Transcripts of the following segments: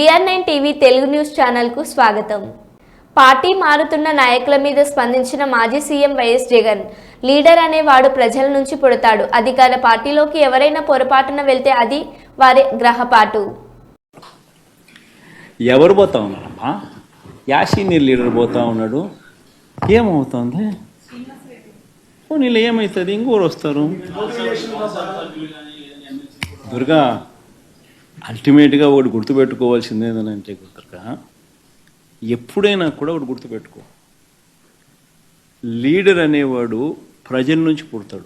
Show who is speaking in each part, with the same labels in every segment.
Speaker 1: VR nine TV Telugu news ఛానల్కు స్వాగతం. Party మారుతున్న నాయకుల మీద స్పందించిన మాజీ సీఎం వైఎస్ జగన్ లీడర్ అనేవాడు ప్రజల నుంచి పుడతాడు. అధికార పార్టీలోకి ఎవరైనా పొరపాటున వెళ్తే అది వారి గ్రహపాటు.
Speaker 2: ఎవరు పోతా ఉన్నారమ్మా? యా సీనియర్ లీడర్ పోతా ఉన్నాడు. ఏమవుతుంది? నీళ్ళు ఏమవుతుంది? ఇంకోరు వస్తారు. దుర్గా అల్టిమేట్గా ఒకటి గుర్తుపెట్టుకోవాల్సింది ఏంటంటే దుర్గా ఎప్పుడైనా కూడా ఒకటి గుర్తుపెట్టుకో. లీడర్ అనేవాడు ప్రజల నుంచి పుడతాడు.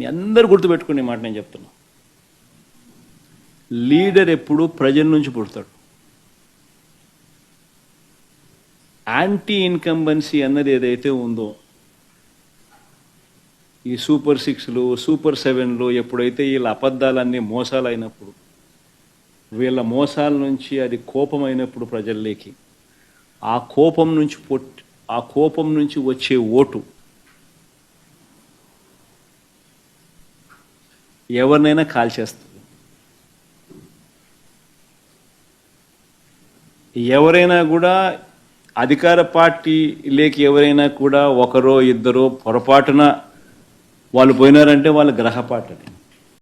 Speaker 2: మీ అందరు గుర్తుపెట్టుకునే మాట నేను చెప్తున్నా. లీడర్ ఎప్పుడు ప్రజల నుంచి పుడతాడు. యాంటీ ఇన్కంబెన్సీ అన్నది ఏదైతే ఉందో ఈ సూపర్ సిక్స్లు సూపర్ సెవెన్లు ఎప్పుడైతే వీళ్ళ అబద్ధాలన్నీ మోసాలైనప్పుడు వీళ్ళ మోసాల నుంచి అది కోపం అయినప్పుడు ప్రజల్లోకి ఆ కోపం నుంచి పొట్టి ఆ కోపం నుంచి వచ్చే ఓటు ఎవరినైనా కాల్చేస్తుంది. ఎవరైనా కూడా అధికార పార్టీ లేక ఎవరైనా కూడా ఒకరో ఇద్దరో పొరపాటున వాళ్ళు పోయినారంటే వాళ్ళ గ్రహపాటని